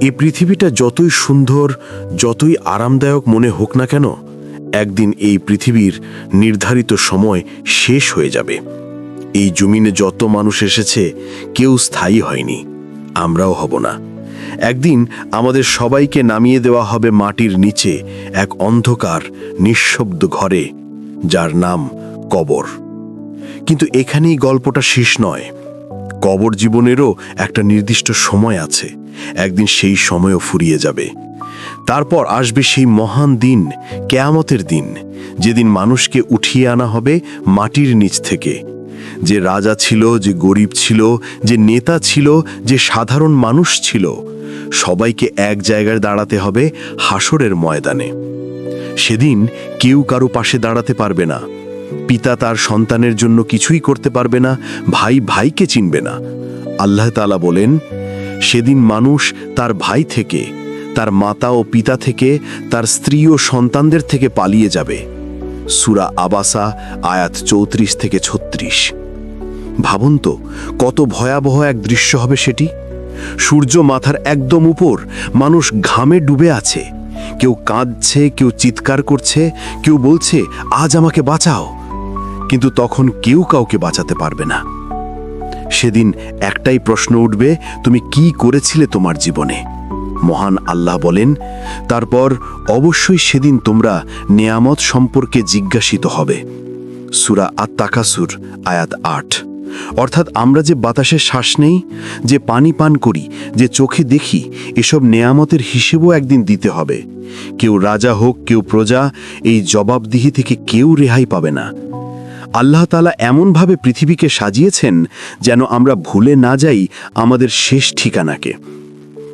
এই পৃথিবীটা যতই সুন্দর, যতই আরামদায়ক মনে হোক না কেন, একদিন এই পৃথিবীর নির্ধারিত সময় শেষ হয়ে যাবে। এই জমিনে যত মানুষ এসেছে, কেউ স্থায়ী হয়নি। আমরাও হব না। একদিন আমাদের সবাইকে নামিয়ে দেওয়া হবে মাটির নিচে এক অন্ধকার, নিঃশব্দ ঘরে, যার নাম কবর। কিন্তু এখানেই গল্পটা শেষ নয়। কবর জীবনেরও একটা নির্দিষ্ট সময় আছে। একদিন সেই সময়ও ফুরিয়ে যাবে। তারপর আসবে সেই মহান দিন, কেয়ামতের দিন, যেদিন মানুষকে উঠিয়ে আনা হবে মাটির নিচ থেকে। যে রাজা ছিল, যে গরিব ছিল, যে নেতা ছিল, যে সাধারণ মানুষ ছিল, সবাইকে এক জায়গায় দাঁড়াতে হবে হাসরের ময়দানে। সেদিন কেউ কারও পাশে দাঁড়াতে পারবে না। পিতা তার সন্তানের জন্য কিছুই করতে পারবে না, ভাই ভাইকে চিনবে না। আল্লাহ তাআলা বলেন সেদিন মানুষ তার ভাই থেকে, তার মাতা ও পিতা থেকে, তার স্ত্রী ও সন্তানদের থেকে পালিয়ে যাবে। সুরা আবাসা, আয়াত চৌত্রিশ থেকে ছত্রিশ। ভাবুন তো, কত ভয়াবহ এক দৃশ্য হবে সেটি। সূর্য মাথার একদম উপর মানুষ ঘামে ডুবে আছে। কেউ কাঁদছে, কেউ চিৎকার করছে, কেউ বলছে, আজ আমাকে বাঁচাও। কিন্তু তখন কেউ কাউকে বাঁচাতে পারবে না। সেদিন একটাই প্রশ্ন উঠবে, তুমি কি করেছিলে তোমার জীবনে? মহান আল্লাহ বলেন, তারপর অবশ্যই সেদিন তোমরা নেয়ামত সম্পর্কে জিজ্ঞাসিত হবে। সুরা আত্মাকাসুর আয়াত আট। অর্থাৎ আমরা যে বাতাসে শ্বাস নেই, যে পানি পান করি, যে চোখে দেখি, এসব নেয়ামতের হিসেবও একদিন দিতে হবে। কেউ রাজা হোক, কেউ প্রজা, এই জবাবদিহি থেকে কেউ রেহাই পাবে না। আল্লাহ তালা এমনভাবে পৃথিবীকে সাজিয়েছেন যেন আমরা ভুলে না যাই আমাদের শেষ ঠিকানাকে।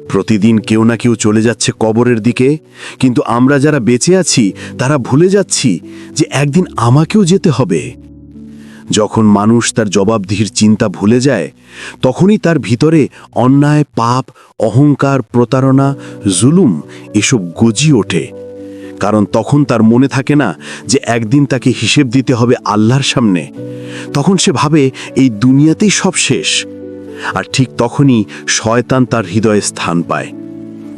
প্রতিদিন কেউ না কেউ চলে যাচ্ছে কবরের দিকে, কিন্তু আমরা যারা বেঁচে আছি, তারা ভুলে যাচ্ছি যে একদিন আমাকেও যেতে হবে। যখন মানুষ তার জবাবদিহির চিন্তা ভুলে যায়, তখনই তার ভিতরে অন্যায়, পাপ, অহংকার, প্রতারণা, জুলুম এসব গজি ওঠে। কারণ তখন তার মনে থাকে না যে একদিন তাকে হিসেব দিতে হবে আল্লাহর সামনে। তখন সে ভাবে, এই দুনিয়াতেই সব শেষ। আর ঠিক তখনই শয়তান তার হৃদয়ে স্থান পায়।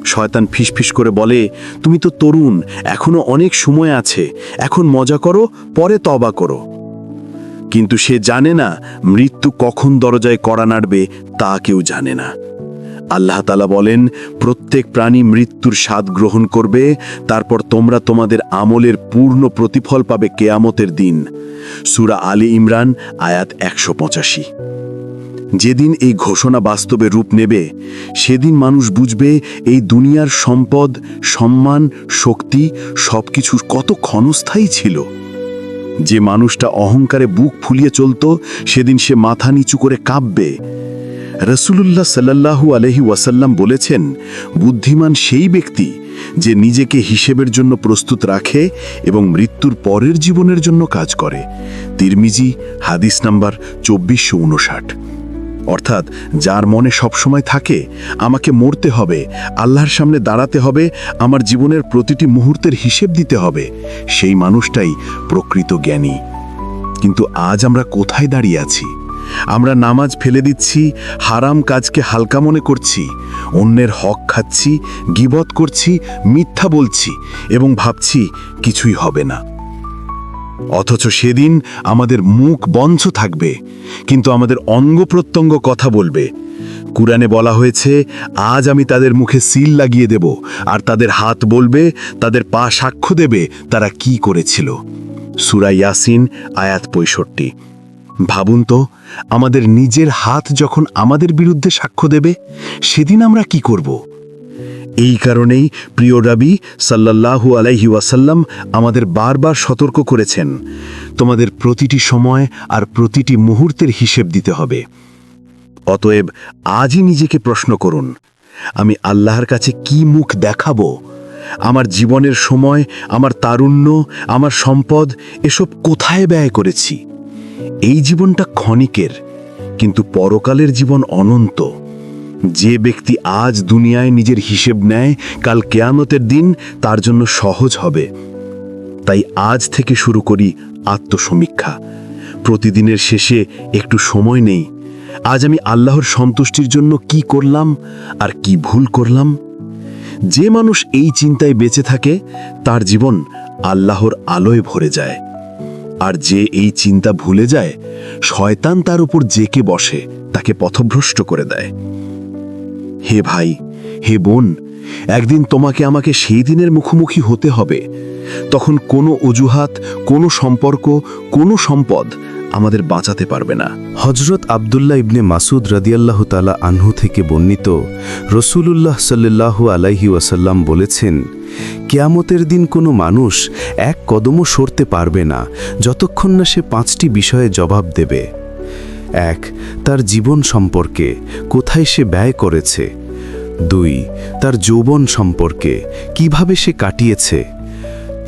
শয়তান ফিসফিস করে বলে, তুমি তো তরুণ, এখনও অনেক সময় আছে। এখন মজা করো, পরে তবা করো। কিন্তু সে জানে না, মৃত্যু কখন দরজায় কড়া নাড়বে তা কেউ জানে না। আল্লাহ তালা বলেন, প্রত্যেক প্রাণী মৃত্যুর স্বাদ গ্রহণ করবে, তারপর তোমরা তোমাদের আমলের পূর্ণ প্রতিফল পাবে কেয়ামতের দিন। সুরা আলী ইমরান, আয়াত একশো পঁচাশি। যেদিন এই ঘোষণা বাস্তবে রূপ নেবে, সেদিন মানুষ বুঝবে এই দুনিয়ার সম্পদ, সম্মান, শক্তি সবকিছু কত ক্ষণস্থায়ী ছিল। যে মানুষটা অহংকারে বুক ফুলিয়ে চলত, সেদিন সে মাথা নিচু করে কাঁপবে। রসুলুল্লাহ সাল্লাল্লাহু আলহি ওয়াসাল্লাম বলেছেন, বুদ্ধিমান সেই ব্যক্তি যে নিজেকে হিসেবের জন্য প্রস্তুত রাখে এবং মৃত্যুর পরের জীবনের জন্য কাজ করে। তিরমিজি, হাদিস নাম্বার চব্বিশশো উনষাট। অর্থাৎ, যার মনে সবসময় থাকে, আমাকে মরতে হবে, আল্লাহর সামনে দাঁড়াতে হবে, আমার জীবনের প্রতিটি মুহূর্তের হিসেব দিতে হবে, সেই মানুষটাই প্রকৃত জ্ঞানী। কিন্তু আজ আমরা কোথায় দাঁড়িয়ে আছি? আমরা নামাজ ফেলে দিচ্ছি, হারাম কাজকে হালকা মনে করছি, অন্যের হক খাচ্ছি, গিবত করছি, মিথ্যা বলছি এবং ভাবছি কিছুই হবে না। অথচ সেদিন আমাদের মুখ বঞ্চ থাকবে, কিন্তু আমাদের অঙ্গ প্রত্যঙ্গ কথা বলবে। কুরআনে বলা হয়েছে, আজ আমি তাদের মুখে সিল লাগিয়ে দেব, আর তাদের হাত বলবে, তাদের পা সাক্ষ্য দেবে তারা কি করেছিল। সুরা ইয়াসিন, আয়াত পঁয়ষট্টি। ভাবুন তো, আমাদের নিজের হাত যখন আমাদের বিরুদ্ধে সাক্ষ্য দেবে, সেদিন আমরা কি করব? এই কারণেই প্রিয় রাবি সাল্লাল্লাহু আলাইহি ওয়াসাল্লাম আমাদের বারবার সতর্ক করেছেন, তোমাদের প্রতিটি সময় আর প্রতিটি মুহূর্তের হিসেব দিতে হবে। অতএব আজই নিজেকে প্রশ্ন করুন, আমি আল্লাহর কাছে কি মুখ দেখাবো? আমার জীবনের সময়, আমার তারুণ্য, আমার সম্পদ, এসব কোথায় ব্যয় করেছি? এই জীবনটা ক্ষণিকের, কিন্তু পরকালের জীবন অনন্ত। যে ব্যক্তি আজ দুনিয়ায় নিজের হিসেব নেয়, কাল কেয়ামতের দিন তার জন্য সহজ হবে। তাই আজ থেকে শুরু করি আত্মসমীক্ষা। প্রতিদিনের শেষে একটু সময় নেই। আজ আমি আল্লাহর সন্তুষ্টির জন্য কি করলাম আর কি ভুল করলাম? যে মানুষ এই চিন্তায় বেঁচে থাকে, তার জীবন আল্লাহর আলোয় ভরে যায়। আর যে এই চিন্তা ভুলে যায়, শয়তান তার উপর জেকে বসে, তাকে পথভ্রষ্ট করে দেয়। হে ভাই, হে বোন, একদিন তোমাকে আমাকে সেই দিনের মুখোমুখি হতে হবে। তখন কোনো অজুহাত, কোনো সম্পর্ক, কোনো সম্পদ আমাদের বাঁচাতে পারবে না। হজরত আবদুল্লাহ ইবনে মাসুদ রদিয়াল্লাহ তালা আনহু থেকে বর্ণিত রসুলুল্লাহ সাল্লাল্লাহু আলাইহি ওয়াসাল্লাম বলেছেন, কেয়ামতের দিন কোনো মানুষ এক কদমও সরতে পারবে না যতক্ষণ না সে পাঁচটি বিষয়ে জবাব দেবে। এক, তার জীবন সম্পর্কে, কোথায় সে ব্যয় করেছে। দুই, তার যৌবন সম্পর্কে, কীভাবে সে কাটিয়েছে।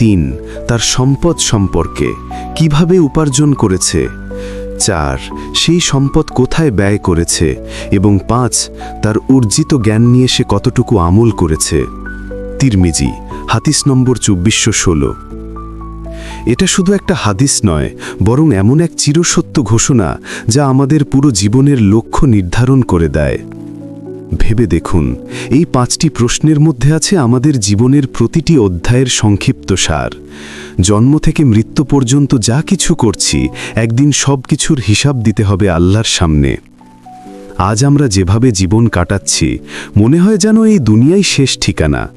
তিন তার সম্পদ সম্পর্কে কীভাবে উপার্জন করেছে? চার, সেই সম্পদ কোথায় ব্যয় করেছে? এবং পাঁচ, তার অর্জিত জ্ঞান নিয়ে সে কতটুকু আমল করেছে? তিরমিজি, হাদিস নম্বর চব্বিশশো ষোলো। এটা শুধু একটা হাদিস নয়, বরং এমন এক চিরসত্য ঘোষণা যা আমাদের পুরো জীবনের লক্ষ্য নির্ধারণ করে দেয়। ভেবে দেখুন, এই পাঁচটি প্রশ্নের মধ্যে আছে আমাদের জীবনের প্রতিটি অধ্যায়ের সংক্ষিপ্ত সার। জন্ম থেকে মৃত্যু পর্যন্ত যা কিছু করছি, একদিন সব কিছুর হিসাব দিতে হবে আল্লাহর সামনে। আজ আমরা যেভাবে জীবন কাটাচ্ছি, মনে হয় যেন এই দুনিয়াই শেষ ঠিকানা।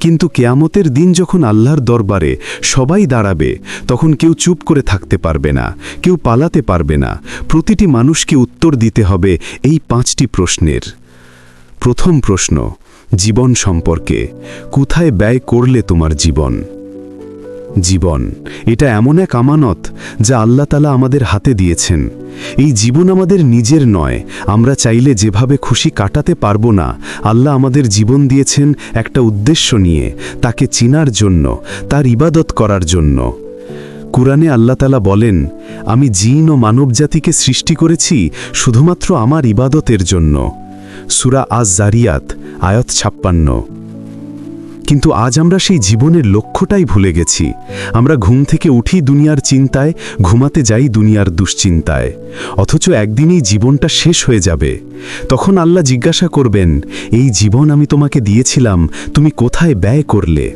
কিন্তু কেয়ামতের দিন যখন আল্লাহর দরবারে সবাই দাঁড়াবে, তখন কেউ চুপ করে থাকতে পারবে না, কেউ পালাতে পারবে না। প্রতিটি মানুষকে উত্তর দিতে হবে এই পাঁচটি প্রশ্নের। প্রথম প্রশ্ন, জীবন সম্পর্কে, কোথায় ব্যয় করলে তোমার জীবন? জীবন, এটা এমন এক আমানত যা আল্লাহ তালা আমাদের হাতে দিয়েছেন। এই জীবন আমাদের নিজের নয়, আমরা চাইলে যেভাবে খুশি কাটাতে পারব না, আল্লাহ আমাদের জীবন দিয়েছেন একটা উদ্দেশ্য নিয়ে, তাকে চিনার জন্য, তার ইবাদত করার জন্য। কুরআনে আল্লাহ তালা বলেন, আমি জিন ও মানবজাতিকে সৃষ্টি করেছি শুধুমাত্র আমার ইবাদতের জন্য। সুরা আজ জারিয়াত আয়াত ছাপ্পান্ন। কিন্তু আজ আমরা সেই জীবনের লক্ষ্যটাই ভুলে গেছি। আমরা ঘুম থেকে উঠি দুনিয়ার চিন্তায়, ঘুমাতে যাই দুনিয়ার দুশ্চিন্তায়। অথচ একদিনই জীবনটা শেষ হয়ে যাবে। তখন আল্লাহ জিজ্ঞাসা করবেন, এই জীবন আমি তোমাকে দিয়েছিলাম, তুমি কোথায় ব্যয় করলে?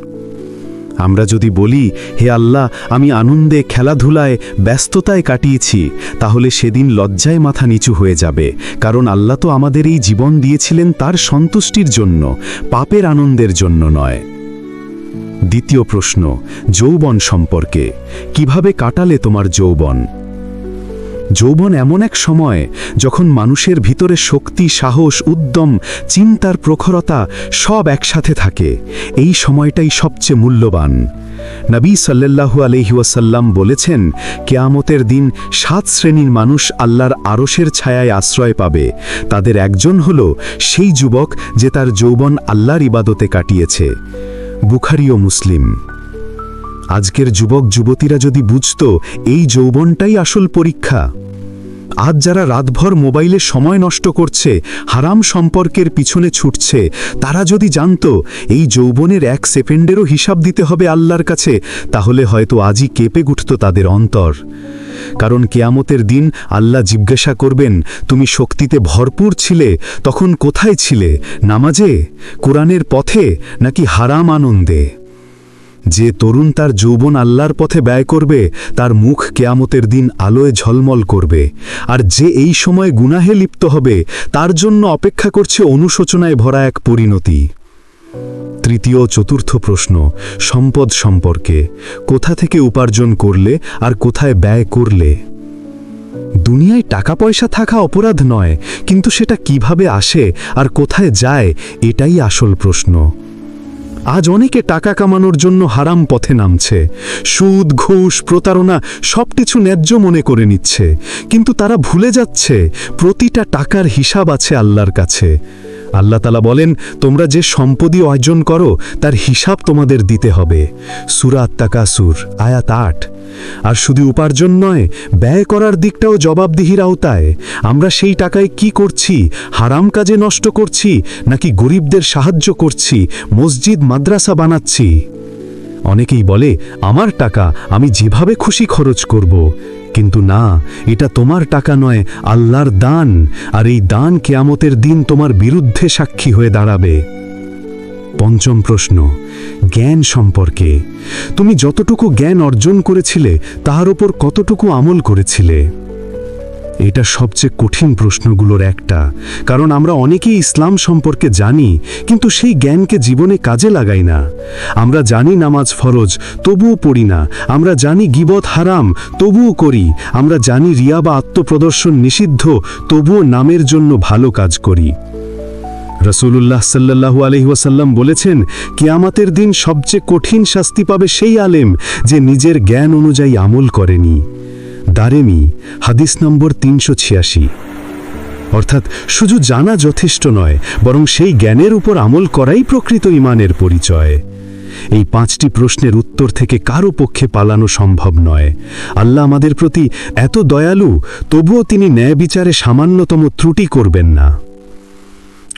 আমরা যদি বলি, হে আল্লাহ, আমি আনন্দে খেলাধুলায় ব্যস্ততায় কাটিয়েছি, তাহলে সেদিন লজ্জায় মাথা নিচু হয়ে যাবে, কারণ আল্লাহ তো আমাদের এই জীবন দিয়েছিলেন তার সন্তুষ্টির জন্য, পাপের আনন্দের জন্য নয়। দ্বিতীয় প্রশ্ন, যৌবন সম্পর্কে, কীভাবে কাটালে তোমার যৌবন? যৌবন এমন এক সময় যখন মানুষের ভিতরে শক্তি, সাহস, উদ্যম, চিন্তার প্রখরতা সব একসাথে থাকে, এই সময়টাই সবচেয়ে মূল্যবান। নবী সাল্লাল্লাহু আলহিউসাল্লাম বলেছেন, কেয়ামতের দিন সাত শ্রেণির মানুষ আল্লাহর আরশের ছায়ায় আশ্রয় পাবে। তাদের একজন হল সেই যুবক যে তার যৌবন আল্লাহর ইবাদতে কাটিয়েছে। বুখারি ও মুসলিম। আজকের যুবক যুবতীরা যদি বুঝত, এই যৌবনটাই আসল পরীক্ষা। আজ যারা রাতভর মোবাইলে সময় নষ্ট করছে, হারাম সম্পর্কের পিছনে ছুটছে, তারা যদি জানত, এই যৌবনের এক সেকেন্ডেরও হিসাব দিতে হবে আল্লাহর কাছে, তাহলে হয়তো আজই কেঁপে উঠত তাদের অন্তর। কারণ কেয়ামতের দিন আল্লাহ জিজ্ঞাসা করবেন, তুমি শক্তিতে ভরপুর ছিলে, তখন কোথায় ছিলে? নামাজে? কোরআনের পথে? নাকি হারাম আনন্দে? যে তরুণ তার যৌবন আল্লাহর পথে ব্যয় করবে, তার মুখ কেয়ামতের দিন আলোয় ঝলমল করবে। আর যে এই সময় গুনাহে লিপ্ত হবে, তার জন্য অপেক্ষা করছে অনুশোচনায় ভরা এক পরিণতি। তৃতীয় চতুর্থ প্রশ্ন, সম্পদ সম্পর্কে, কোথা থেকে উপার্জন করলে আর কোথায় ব্যয় করলে? দুনিয়ায় টাকা পয়সা থাকা অপরাধ নয়, কিন্তু সেটা কীভাবে আসে আর কোথায় যায়, এটাই আসল প্রশ্ন। আজ অনেকে টাকা কামানোর জন্য হারাম পথে নামছে। সুদ, ঘুষ, প্রতারণা সব কিছু ন্যায্য মনে করে নিচ্ছে। কিন্তু তারা ভুলে যাচ্ছে, প্রতিটা টাকার হিসাব আছে আল্লাহর কাছে। আল্লাহ তালা বলেন, তোমরা যে সম্পদই অর্জন করো, তার হিসাব তোমাদের দিতে হবে। সুরাত তাকাসুর আয়াত আট। আর শুধু উপার্জন নয়, ব্যয় করার দিকটাও জবাবদিহির আওতায়। আমরা সেই টাকায় কি করছি? হারাম কাজে নষ্ট করছি? নাকি গরিবদের সাহায্য করছি? মসজিদ, মাদ্রাসা বানাচ্ছি? অনেকেই বলে, আমার টাকা, আমি যেভাবে খুশি খরচ করব। কিন্তু না, এটা তোমার টাকা নয়, আল্লাহর দান, আর এই দান কেয়ামতের দিন তোমার বিরুদ্ধে সাক্ষী হয়ে দাঁড়াবে। পঞ্চম প্রশ্ন, জ্ঞান সম্পর্কে। তুমি যতটুকু জ্ঞান অর্জন করেছিলে, তাহার ওপর কতটুকু আমল করেছিলে? এটা সবচেয়ে কঠিন প্রশ্নগুলোর একটা, কারণ আমরা অনেকেই ইসলাম সম্পর্কে জানি, কিন্তু সেই জ্ঞানকে জীবনে কাজে লাগাই না। আমরা জানি নামাজ ফরজ, তবুও পড়ি না। আমরা জানি গিবত হারাম, তবুও করি। আমরা জানি রিয়া বা আত্মপ্রদর্শন নিষিদ্ধ, তবুও নামের জন্য ভালো কাজ করি। রসুল্লাহ সাল্লাহু আলহি ওয়াসাল্লাম বলেছেন, কিয়ামাতের দিন সবচেয়ে কঠিন শাস্তি পাবে সেই আলেম যে নিজের জ্ঞান অনুযায়ী আমল করেনি। দারেমি, হাদিস নম্বর তিনশো ছিয়াশি। অর্থাৎ শুধু জানা যথেষ্ট নয়, বরং সেই জ্ঞানের উপর আমল করাই প্রকৃত ইমানের পরিচয়। এই পাঁচটি প্রশ্নের উত্তর থেকে কারও পক্ষে পালানো সম্ভব নয়। আল্লাহ আমাদের প্রতি এত দয়ালু, তবুও তিনি ন্যায় বিচারে সামান্যতম ত্রুটি করবেন না।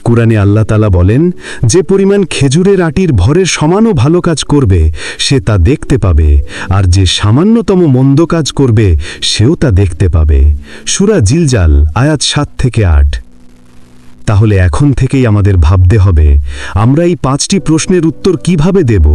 কুরআনে আল্লাহ তালা বলেন, যে পরিমাণ খেজুরের আটির ভরের সমানও ভালো কাজ করবে, সে তা দেখতে পাবে, আর যে সামান্যতম মন্দ কাজ করবে, সেও তা দেখতে পাবে। সুরা জিলজাল, আয়াত সাত থেকে আট। তাহলে এখন থেকেই আমাদের ভাবতে হবে, আমরা এই পাঁচটি প্রশ্নের উত্তর কীভাবে দেব?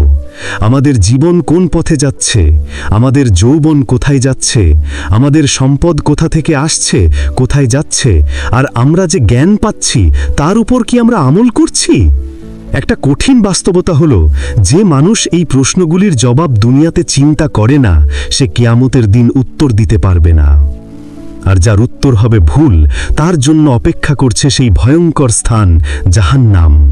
আমাদের জীবন কোন পথে যাচ্ছে? আমাদের যৌবন কোথায় যাচ্ছে? আমাদের সম্পদ কোথা থেকে আসছে? কোথায় যাচ্ছে? আর আমরা যে জ্ঞান পাচ্ছি, তার উপর কি আমরা আমল করছি? একটা কঠিন বাস্তবতা হলো, যে মানুষ এই প্রশ্নগুলির জবাব দুনিয়াতে চিন্তা করে না, সে কিয়ামতের দিন উত্তর দিতে পারবে না। আর যার উত্তর হবে ভুল, তার জন্য অপেক্ষা করছে সেই ভয়ঙ্কর স্থান, জাহান্নাম।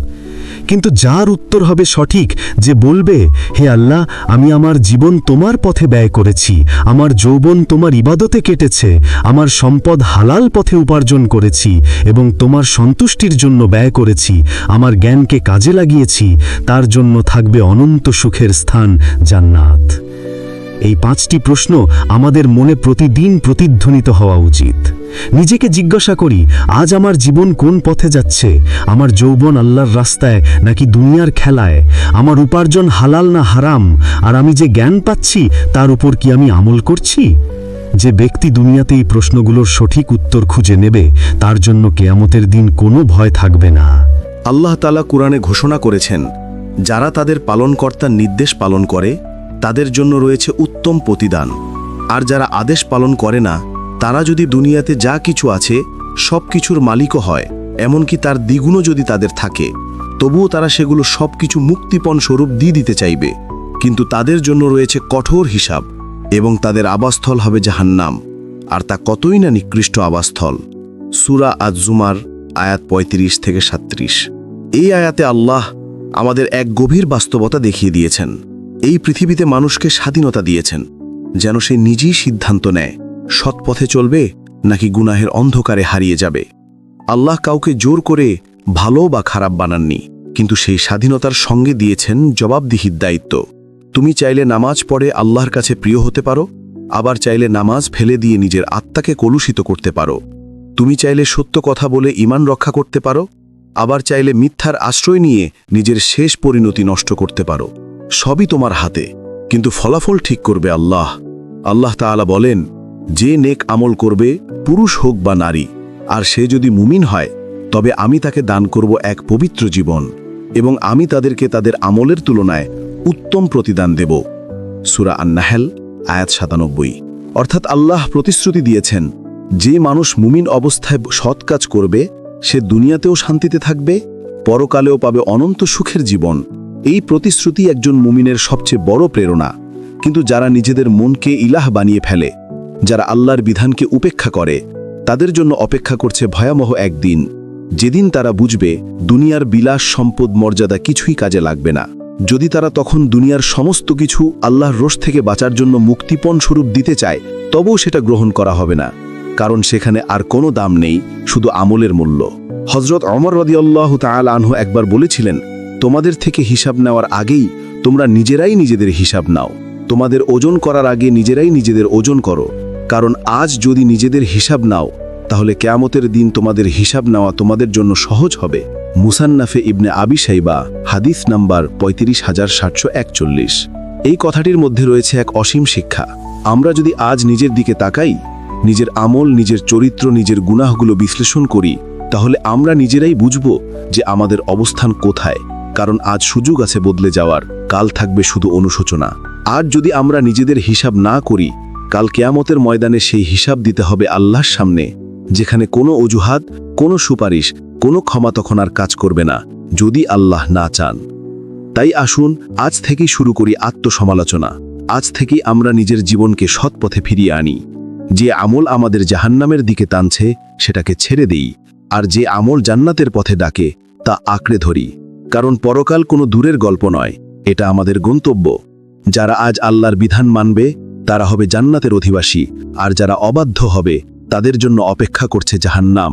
কিন্তু যার উত্তর হবে সঠিক, যে বলবে, হে আল্লাহ, আমি আমার জীবন তোমার পথে ব্যয় করেছি, আমার যৌবন তোমার ইবাদতে কেটেছে, আমার সম্পদ হালাল পথে উপার্জন করেছি এবং তোমার সন্তুষ্টির জন্য ব্যয় করেছি, আমার জ্ঞানকে কাজে লাগিয়েছি, তার জন্য থাকবে অনন্ত সুখের স্থান জান্নাত। এই পাঁচটি প্রশ্ন আমাদের মনে প্রতিদিন প্রতিধ্বনিত হওয়া উচিত। নিজেকে জিজ্ঞাসা করি, আজ আমার জীবন কোন পথে যাচ্ছে? আমার যৌবন আল্লাহর রাস্তায় নাকি দুনিয়ার খেলায়? আমার উপার্জন হালাল না হারাম? আর আমি যে জ্ঞান পাচ্ছি, তার উপর কি আমি আমল করছি? যে ব্যক্তি দুনিয়াতে এই প্রশ্নগুলোর সঠিক উত্তর খুঁজে নেবে, তার জন্য কেয়ামতের দিন কোনো ভয় থাকবে না। আল্লাহ তালা কুরআনে ঘোষণা করেছেন, যারা তাদের পালনকর্তার নির্দেশ পালন করে তাদের জন্য রয়েছে উত্তম প্রতিদান। আর যারা আদেশ পালন করে না, তারা যদি দুনিয়াতে যা কিছু আছে, সব কিছুর মালিকও হয়, এমনকি তার দ্বিগুণও যদি তাদের থাকে, তবুও তারা সেগুলো সব কিছু মুক্তিপণ স্বরূপ দিয়ে দিতে চাইবে। কিন্তু তাদের জন্য রয়েছে কঠোর হিসাব, এবং তাদের আবাসস্থল হবে জাহান্নাম, আর তা কতই না নিকৃষ্ট আবাসস্থল। সুরা আজজুমার আয়াত ৩৫ থেকে সাত্রিশ এই আয়াতে আল্লাহ আমাদের এক গভীর বাস্তবতা দেখিয়ে দিয়েছেন। এই পৃথিবীতে মানুষকে স্বাধীনতা দিয়েছেন, যেন সে নিজেই সিদ্ধান্ত নেয়, সৎ পথে চলবে নাকি গুনাহের অন্ধকারে হারিয়ে যাবে। আল্লাহ কাউকে জোর করে ভালো বা খারাপ বানাননি, কিন্তু সেই স্বাধীনতার সঙ্গে দিয়েছেন জবাবদিহির দায়িত্ব। তুমি চাইলে নামাজ পড়ে আল্লাহর কাছে প্রিয় হতে পারো, আবার চাইলে নামাজ ফেলে দিয়ে নিজের আত্মাকে কলুষিত করতে পারো। তুমি চাইলে সত্য কথা বলে ইমান রক্ষা করতে পারো, আবার চাইলে মিথ্যার আশ্রয় নিয়ে নিজের শেষ পরিণতি নষ্ট করতে পারো। সবই তোমার হাতে, কিন্তু ফলাফল ঠিক করবে আল্লাহ। আল্লাহ তাআলা বলেন, যে নেক আমল করবে, পুরুষ হোক বা নারী, আর সে যদি মুমিন হয়, তবে আমি তাকে দান করব এক পবিত্র জীবন, এবং আমি তাদেরকে তাদের আমলের তুলনায় উত্তম প্রতিদান দেব। সুরা আন্নাহেল, আয়াত সাতানব্বই। অর্থাৎ আল্লাহ প্রতিশ্রুতি দিয়েছেন, যে মানুষ মুমিন অবস্থায় সৎ কাজ করবে, সে দুনিয়াতেও শান্তিতে থাকবে, পরকালেও পাবে অনন্ত সুখের জীবন। এই প্রতিশ্রুতি একজন মুমিনের সবচেয়ে বড় প্রেরণা। কিন্তু যারা নিজেদের মনকে ইলাহ বানিয়ে ফেলে, যারা আল্লাহর বিধানকে উপেক্ষা করে, তাদের জন্য অপেক্ষা করছে ভয়াবহ একদিন। যেদিন তারা বুঝবে, দুনিয়ার বিলাস সম্পদ মর্যাদা কিছুই কাজে লাগবে না। যদি তারা তখন দুনিয়ার সমস্ত কিছু আল্লাহর রোষ থেকে বাঁচার জন্য মুক্তিপণ স্বরূপ দিতে চায়, তবেও সেটা গ্রহণ করা হবে না। কারণ সেখানে আর কোনো দাম নেই, শুধু আমলের মূল্য। হজরত অমর রদিয়াল্লাহ তাল আনহু একবার বলেছিলেন তোমাদের থেকে হিসাব নেওয়ার আগেই তোমরা নিজেরাই নিজেদের হিসাব নাও। তোমাদের ওজন করার আগে নিজেরাই নিজেদের ওজন করো। কারণ আজ যদি নিজেদের হিসাব নাও, তাহলে কেয়ামতের দিন তোমাদের হিসাব নেওয়া তোমাদের জন্য সহজ হবে। মুসান্নাফে ইবনে আবি সাইবা হাদিস নাম্বার পঁয়ত্রিশ হাজার সাতশো একচল্লিশ। এই কথাটির মধ্যে রয়েছে এক অসীম শিক্ষা। আমরা যদি আজ নিজের দিকে তাকাই, নিজের আমল, নিজের চরিত্র, নিজের গুনাহগুলো বিশ্লেষণ করি, তাহলে আমরা নিজেরাই বুঝব যে আমাদের অবস্থান কোথায়। কারণ আজ সুযোগ আছে বদলে যাওয়ার। কাল থাকবে শুধু অনুশোচনা। আর যদি আমরা নিজেদের হিসাব না করি, কাল কেয়ামতের ময়দানে সেই হিসাব দিতে হবে আল্লাহর সামনে, যেখানে কোনো অজুহাত, কোনো সুপারিশ, কোনো ক্ষমা তখন আর কাজ করবে না, যদি আল্লাহ না চান। তাই আসুন, আজ থেকেই শুরু করি আত্মসমালোচনা। আজ থেকেই আমরা নিজের জীবনকে সৎ পথে ফিরিয়ে আনি। যে আমল আমাদের জাহান্নামের দিকে টানছে, সেটাকে ছেড়ে দেই। আর যে আমল জান্নাতের পথে ডাকে, তা আঁকড়ে ধরি। কারণ পরকাল কোনো দূরের গল্প নয়, এটা আমাদের গন্তব্য। যারা আজ আল্লাহর বিধান মানবে, তারা হবে জান্নাতের অধিবাসী, আর যারা অবাধ্য হবে, তাদের জন্য অপেক্ষা করছে জাহান্নাম।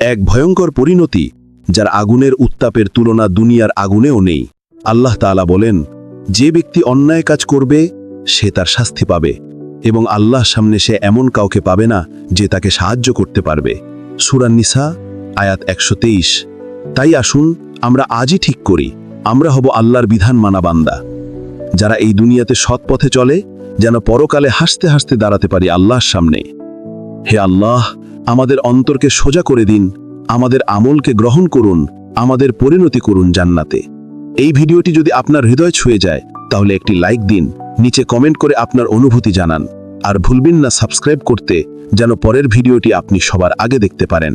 এক ভয়ঙ্কর পরিণতি, যার আগুনের উত্তাপের তুলনা দুনিয়ার আগুনেও নেই। আল্লাহ তাআলা বলেন, যে ব্যক্তি অন্যায় কাজ করবে, সে তার শাস্তি পাবে, এবং আল্লাহ সামনে সে এমন কাউকে পাবে না, যে তাকে সাহায্য করতে পারবে। সুরান্নিসা আয়াত একশো তেইশ। তাই আসুন আমরা আজই ঠিক করি, আমরা হব আল্লাহর বিধান মানা বান্দা। যারা এই দুনিয়াতে সৎ পথে চলে, যেন পরকালে হাসতে হাসতে দাঁড়াতে পারি আল্লাহর সামনে। হে আল্লাহ, আমাদের অন্তরকে সোজা করে দিন, আমাদের আমলকে গ্রহণ করুন, আমাদের পরিণতি করুন জান্নাতে। এই ভিডিওটি যদি আপনার হৃদয় ছুঁয়ে যায়, তাহলে একটি লাইক দিন, নিচে কমেন্ট করে আপনার অনুভূতি জানান, আর ভুলবেন না সাবস্ক্রাইব করতে, যেন পরের ভিডিওটি আপনি সবার আগে দেখতে পারেন।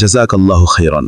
জাজাক আল্লাহ খেরন